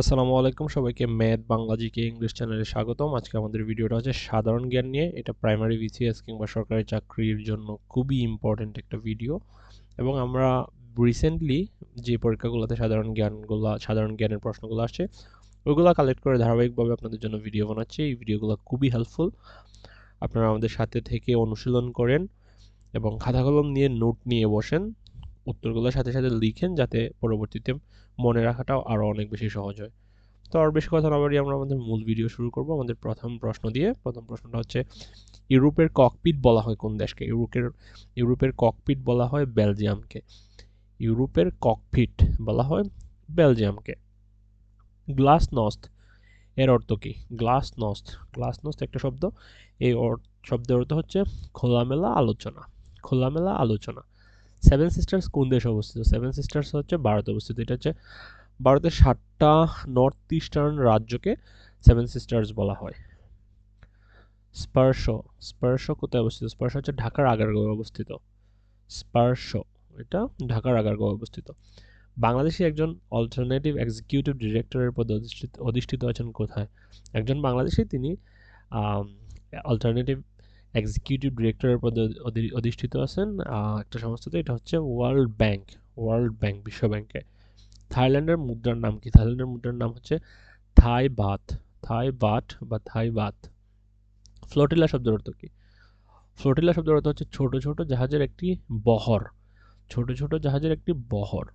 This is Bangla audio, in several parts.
আসসালামু আলাইকুম সবাইকে। ম্যাথ বাংলা জিকে ইংলিশ চ্যানেলে স্বাগতম। আজকে আমাদের ভিডিওটা হচ্ছে সাধারণ জ্ঞান নিয়ে। এটা প্রাইমারি বিসিএস কিংবা সরকারি চাকরির জন্য খুবই ইম্পর্টেন্ট একটা ভিডিও। এবং আমরা রিসেন্টলি যে পরীক্ষাগুলোতে সাধারণ জ্ঞানগুলো, সাধারণ জ্ঞানের প্রশ্নগুলো আসছে ওইগুলো কালেক্ট করে ধারাবাহিকভাবে আপনাদের জন্য ভিডিও বানাচ্ছি। এই ভিডিওগুলো খুবই হেল্পফুল আপনারা আমাদের সাথে থেকে অনুশীলন করেন এবং খাতা কলম নিয়ে নোট নিয়ে বসেন। উত্তরগুলোর সাথে সাথে লিখেন যাতে পরবর্তীতে মনে রাখাটাও আরও অনেক বেশি সহজ হয়। তো আর বেশি কথা না বাড়িয়ে আমরা আমাদের মূল ভিডিও শুরু করব। আমাদের প্রথম প্রশ্ন দিয়ে। প্রথম প্রশ্নটা হচ্ছে, ইউরোপের ককপিট বলা হয় কোন দেশকে? ইউরোপের ইউরোপের ককপিট বলা হয় বেলজিয়ামকে। ইউরোপের ককপিট বলা হয় বেলজিয়ামকে। গ্লাস নস্ট এর অর্থ কি? গ্লাস নস্ট গ্লাস নস্ট একটা শব্দ। এই শব্দের অর্থ হচ্ছে খোলামেলা আলোচনা। খোলামেলা আলোচনা। সেভেন সিস্টার্স কোন দেশে অবস্থিত? সেভেন সিস্টার্স হচ্ছে ভারতে অবস্থিত। এটা হচ্ছে ভারতের সাতটা নর্থ ইস্টার্ন রাজ্যকে সেভেন সিস্টার্স বলা হয়। স্পার্শ স্পার্শ কোথায় অবস্থিত? স্পার্শ হচ্ছে ঢাকার আগারগাঁও অবস্থিত। স্পার্শ, এটা ঢাকার আগারগাঁও অবস্থিত। বাংলাদেশি একজন অল্টারনেটিভ এক্সিকিউটিভ ডিরেক্টরের পদে অধিষ্ঠিত অধিষ্ঠিত আছেন কোথায়? একজন বাংলাদেশি, তিনি অল্টারনেটিভ এক্সিকিউটিভ ডিরেক্টরের পদে অধিষ্ঠিত আছেন একটা সংস্থাতে, এটা হচ্ছে ওয়ার্ল্ড ব্যাংক ওয়ার্ল্ড ব্যাংক বিশ্ব ব্যাংকে থাইল্যান্ডের মুদ্রার নাম কি? থাইল্যান্ডের মুদ্রার নাম হচ্ছে থাই বাত, থাই বাট বা থাই বাত। ফ্লোটিলা শব্দের অর্থ কি? ফ্লোটিলা শব্দের অর্থ হচ্ছে ছোট ছোট জাহাজের একটি বহর, ছোট ছোট জাহাজের একটি বহর।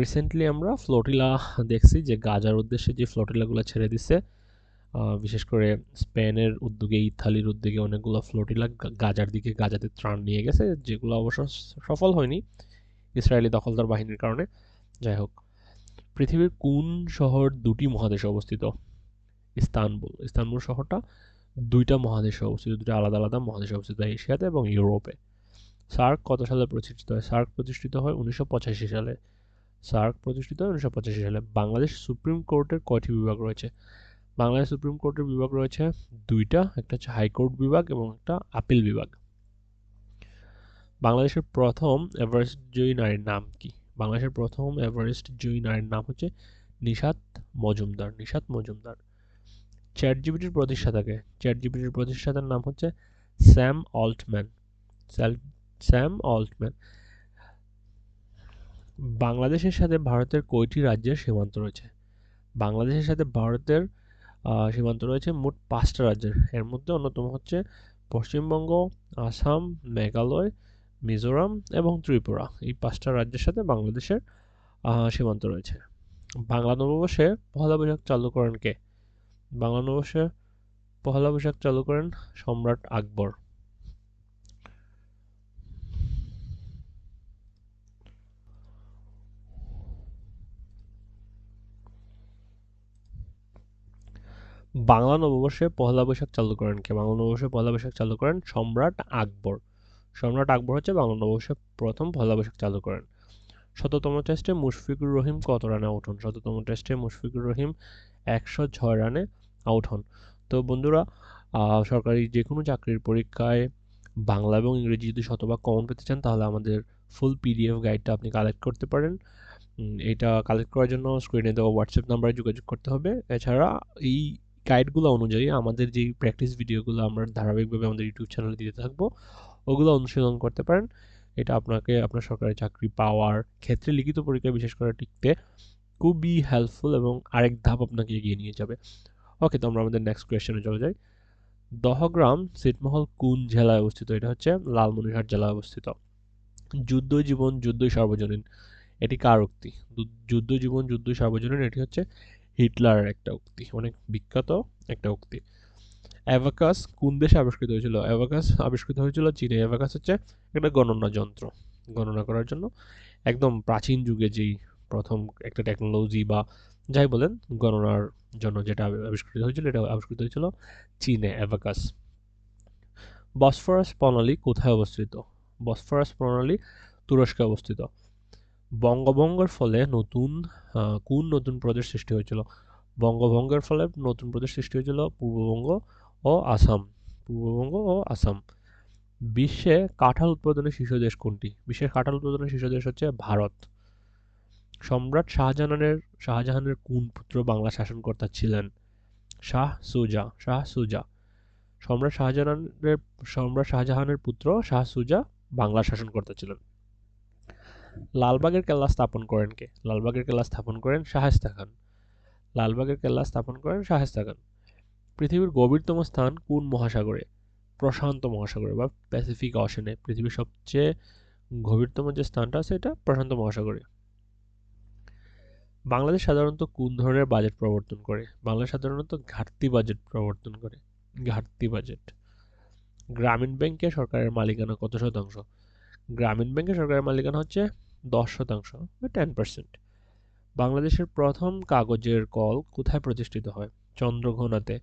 রিসেন্টলি আমরা ফ্লোটিলা দেখছি যে গাজার উদ্দেশ্যে যে ফ্লোটিলাগুলো ছেড়ে দিছে বিশেষ করে স্পেনের উদ্যোগে, ইতালির উদ্যোগে অনেকগুলো ফ্লোটিলা গাজার দিকে গাজাতে ত্রাণ নিয়ে গেছে, যেগুলো অবশ্য সফল হয়নি ইসরায়েলি দখলদার বাহিনীর কারণে। যাই হোক, পৃথিবীর কোন শহর দুটি মহাদেশে অবস্থিত? ইস্তানবুল। ইস্তানবুল শহরটা দুইটা মহাদেশে অবস্থিত দুটো আলাদা আলাদা মহাদেশে অবস্থিত, এশিয়াতে এবং ইউরোপে। সার্ক কত সালে প্রতিষ্ঠিত হয়? সার্ক প্রতিষ্ঠিত হয় উনিশশো পঁচাশি সালে। সার্ক প্রতিষ্ঠিত হয় উনিশশো পঁচাশি সালে। বাংলাদেশ সুপ্রিম কোর্টের কয়টি বিভাগ রয়েছে? বাংলাদেশ সুপ্রিম কোর্টের বিভাগ রয়েছে দুইটা, একটা হচ্ছে হাইকোর্ট বিভাগ এবং একটা আপিল বিভাগ। বাংলাদেশের প্রথম এভারেস্ট জয়ী নারীর নাম কি? বাংলাদেশের প্রথম এভারেস্ট জয়ী নারীর নাম হচ্ছে নিশাত মজুমদার নিশাত মজুমদার। চ্যাট জিবিটির প্রতিষ্ঠাতাকে চ্যাট জিবিটির প্রতিষ্ঠাতার নাম হচ্ছে স্যাম অল্টম্যান স্যাম অল্টম্যান। বাংলাদেশের সাথে ভারতের কয়টি রাজ্যের সীমান্ত রয়েছে? বাংলাদেশের সাথে ভারতের সীমান্ত রয়েছে মোট পাঁচটা রাজ্যের। এর মধ্যে অন্যতম হচ্ছে পশ্চিমবঙ্গ, আসাম, মেঘালয়, মিজোরাম এবং ত্রিপুরা। এই পাঁচটা রাজ্যের সাথে বাংলাদেশের সীমান্ত রয়েছে। বাংলা নববর্ষে পহলা বৈশাখ চালু করেন কে? বাংলা নববর্ষে পহেলা বৈশাখ চালু করেন সম্রাট আকবর। বাংলা নববর্ষে পহেলা বৈশাখ চালু করেন কে? বাংলা নববর্ষে পহেলা বৈশাখ চালু করেন সম্রাট আকবর। সম্রাট আকবর হচ্ছে বাংলা নববর্ষে প্রথম পহেলা বৈশাখ চালু করেন। শততম টেস্টে মুশফিকুর রহিম কত রানে আউট হন? শততম টেস্টে মুশফিকুর রহিম একশো ছয় রানে আউট হন। তো বন্ধুরা সরকারি যে কোনো চাকরির পরীক্ষায় বাংলা এবং ইংরেজি যদি শতভাগ কমন পেতে চান, তাহলে আমাদের ফুল পিডিএফ গাইডটা আপনি কালেক্ট করতে পারেন। এটা কালেক্ট করার জন্য স্ক্রিনে দেওয়া হোয়াটসঅ্যাপ নাম্বারে যোগাযোগ করতে হবে। এছাড়া এই গাইডগুলো অনুযায়ী আমাদের যেই প্র্যাকটিস ভিডিওগুলো আমরা ধারাবাহিকভাবে আমাদের ইউটিউব চ্যানেলে দিতে থাকব, ওগুলো অনুশীলন করতে পারেন। এটা আপনাকে আপনার সরকারি চাকরি পাওয়ার ক্ষেত্রে লিখিত পরীক্ষা বিশেষ করে টিকতে খুবই হেল্পফুল এবং আরেক ধাপ আপনাকে এগিয়ে নিয়ে যাবে। ওকে তো আমরা আমাদের নেক্সট কোয়েশ্চেনে চলে যাই। দহগ্রাম ছিটমহল কোন জেলায় অবস্থিত? এটা হচ্ছে লালমনিরহাট জেলায় অবস্থিত। যুদ্ধ জীবন, যুদ্ধই সর্বজনীন। এটি কার উক্তি? যুদ্ধ জীবন, যুদ্ধই সর্বজনীন। এটি হচ্ছে হিটলারের একটা উক্তি অনেক বিখ্যাত একটা উক্তি। অ্যাভাকাস কোন দেশে আবিষ্কৃত হয়েছিল? অ্যাভাকাস আবিষ্কৃত হয়েছিল চীনে। অ্যাভাকাস হচ্ছে একটা গণনা যন্ত্র, গণনা করার জন্য। একদম প্রাচীন যুগে যেই প্রথম একটা টেকনোলজি বা যাই বলেন, গণনার জন্য যেটা আবিষ্কৃত হয়েছিল, এটা আবিষ্কৃত হয়েছিল চীনে অ্যাভাকাস। বসফরাস প্রণালী কোথায় অবস্থিত? বসফরাস প্রণালী তুরস্কে অবস্থিত। বঙ্গভঙ্গের ফলে নতুন কোন নতুন প্রদেশ সৃষ্টি হয়েছিল? বঙ্গভঙ্গের ফলে নতুন প্রদেশ সৃষ্টি হয়েছিল পূর্ববঙ্গ ও আসাম। পূর্ববঙ্গ ও আসাম। বিশ্বে কাঁঠাল উৎপাদনের শীর্ষ দেশ কোনটি? বিশ্বের কাঁঠাল উৎপাদনের শীর্ষ দেশ হচ্ছে ভারত। সম্রাট শাহজাহানের শাহজাহানের কোন পুত্র বাংলা শাসনকর্তা ছিলেন? শাহ সুজা শাহ সুজা। সম্রাট শাহজাহানের সম্রাট শাহজাহানের পুত্র শাহ সুজা বাংলা শাসনকর্তা ছিলেন। লালবাগের কেল্লা স্থাপন করেন কে? লালবাগের কেল্লা স্থাপন করেন শাহেস্তা খান। লালবাগের কেল্লা স্থাপন করেন শাহেস্তা খান। পৃথিবীর গভীরতম স্থান কোন মহাসাগরে? প্রশান্ত মহাসাগরে বা প্যাসিফিক অশনে পৃথিবীর সবচেয়ে গভীরতম যে স্থানটা আছে এটা প্রশান্ত মহাসাগরে। বাংলাদেশ সাধারণত কোন ধরনের বাজেট প্রবর্তন করে? বাংলাদেশ সাধারণত ঘাটতি বাজেট প্রবর্তন করে। ঘাটতি বাজেট গ্রামীণ ব্যাংকে সরকারের মালিকানা কত শতাংশ? গ্রামীণ ব্যাংকে সরকারের মালিকানা হচ্ছে দশ শতাংশ টেন পার্সেন্ট বাংলাদেশের প্রথম কাগজের কল কোথায় প্রতিষ্ঠিত হয়? চন্দ্রঘোনাতে।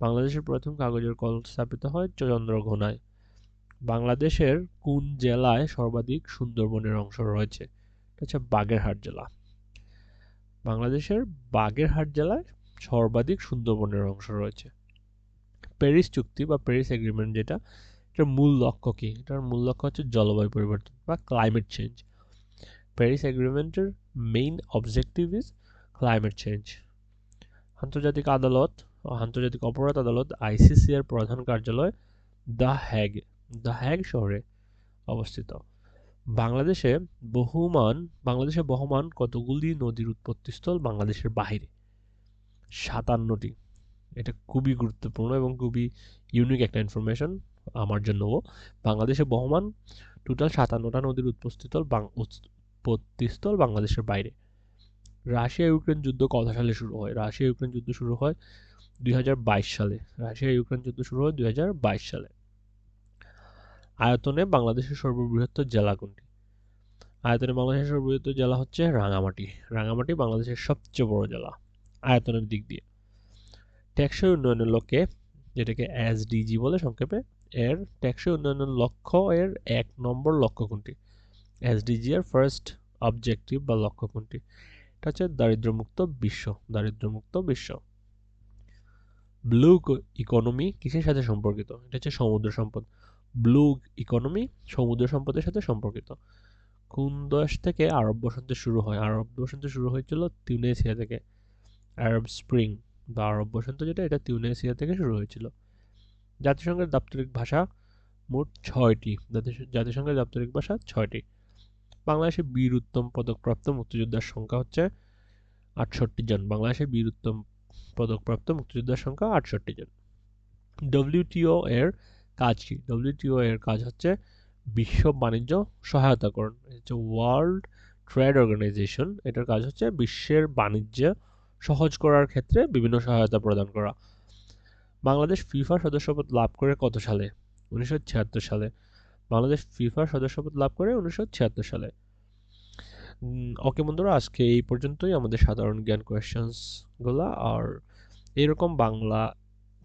বাংলাদেশের প্রথম কাগজের কল স্থাপিত হয় চন্দ্রঘোনায়। বাংলাদেশের কোন জেলায় সর্বাধিক সুন্দরবনের অংশ রয়েছে? এটা হচ্ছে বাগেরহাট জেলা। বাংলাদেশের বাগেরহাট জেলায় সর্বাধিক সুন্দরবনের অংশ রয়েছে। প্যারিস চুক্তি বা প্যারিস এগ্রিমেন্ট যেটা এটার মূল লক্ষ্য কী? এটার মূল লক্ষ্য হচ্ছে জলবায়ু পরিবর্তন বা climate change Paris এগ্রিমেন্টের main objective is climate change আন্তর্জাতিক আদালত, আন্তর্জাতিক অপরাধ আদালত আইসিসি এর প্রধান কার্যালয় দ্য হ্যাগ দ্য হ্যাগ শহরে অবস্থিত। বাংলাদেশে বহুমান, বাংলাদেশে বহমান কতগুলি নদীর উৎপত্তিস্থল বাংলাদেশের বাহিরে? সাতান্নটি। এটা খুবই গুরুত্বপূর্ণ এবং খুবই ইউনিক একটা ইনফরমেশন আমার জন্যও বাংলাদেশে বহমান টোটাল সাতান্নটা নদীর উৎপত্তিস্থল উৎপত্তিস্থল বাংলাদেশের বাইরে। রাশিয়া ইউক্রেন যুদ্ধ কত সালে শুরু হয়? রাশিয়া ইউক্রেন যুদ্ধ শুরু হয় দুই হাজার বাইশ সালে। রাশিয়া ইউক্রেন যুদ্ধ শুরু হয় দুই হাজার বাইশ সালে। আয়তনে বাংলাদেশের সর্ববৃহৎ জেলা কোনটি? আয়তনে বাংলাদেশের সর্ববৃহৎ জেলা হচ্ছে রাঙামাটি। রাঙামাটি বাংলাদেশের সবচেয়ে বড় জেলা আয়তনের দিক দিয়ে। টেকসই উন্নয়নের লক্ষ্যে যেটাকে এসডিজি বলে সংক্ষেপে এর টেকসই উন্নয়নের লক্ষ্য, এর এক নম্বর লক্ষ্য কোনটি? এসডিজি এর ফার্স্ট অবজেক্টিভ বা লক্ষ্য কোনটি? এটা হচ্ছে দারিদ্রমুক্ত বিশ্ব দারিদ্রমুক্ত বিশ্ব। ব্লু ইকোনমি কিসের সাথে সম্পর্কিত? এটা হচ্ছে সমুদ্র সম্পদ। ব্লু ইকোনমি সমুদ্র সম্পদের সাথে সম্পর্কিত। কোন দেশ থেকে আরব বসন্ত শুরু হয়? আরব বসন্ত শুরু হয়েছিল তিউনেসিয়া থেকে। আরব স্প্রিং বা আরব বসন্ত যেটা, এটা তিউনেসিয়া থেকে শুরু হয়েছিল। জাতিসংঘের দাপ্তরিক ভাষা মোট ছয়টি। জাতিসংঘের দাপ্তরিক ভাষা ছয়টি। বাংলাদেশে বীর উত্তম পদকপ্রাপ্ত মুক্তিযোদ্ধার সংখ্যা হচ্ছে আটষট্টি জন। বাংলাদেশে বীর উত্তম পদকপ্রাপ্ত মুক্তিযোদ্ধার সংখ্যা আটষট্টি জন। ডব্লিউটিও এর কাজ কি? ডব্লিউটিও এর কাজ হচ্ছে বিশ্ব বাণিজ্য সহায়তাকরণ। হচ্ছে ওয়ার্ল্ড ট্রেড অর্গানাইজেশন এটার কাজ হচ্ছে বিশ্বের বাণিজ্য সহজ করার ক্ষেত্রে বিভিন্ন সহায়তা প্রদান করা। বাংলাদেশ ফিফা সদস্যপদ লাভ করে কত সালে? উনিশশো ছিয়াত্তর সালে। বাংলাদেশ ফিফা সদস্যপদ লাভ করে উনিশশো ছিয়াত্তর সালে। ওকে বন্ধুরা, আজকে এই পর্যন্তই আমাদের সাধারণ জ্ঞান কোয়েশ্চেন্সগুলো আর এরকম বাংলা,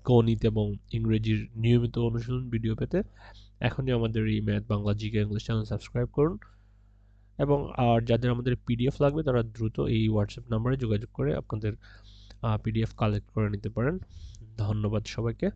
গণিত এবং ইংরেজির নিয়মিত অনুশীলন ভিডিও পেতে এখনই আমাদের এই math, Bangla, GK, English channel subscribe করুন। এবং, আর যাদের আমাদের পিডিএফ লাগবে, তারা দ্রুত এই হোয়াটসঅ্যাপ নাম্বারে যোগাযোগ করে আপনাদের পিডিএফ কালেক্ট করে নিতে পারেন। ধন্যবাদ সবাইকে।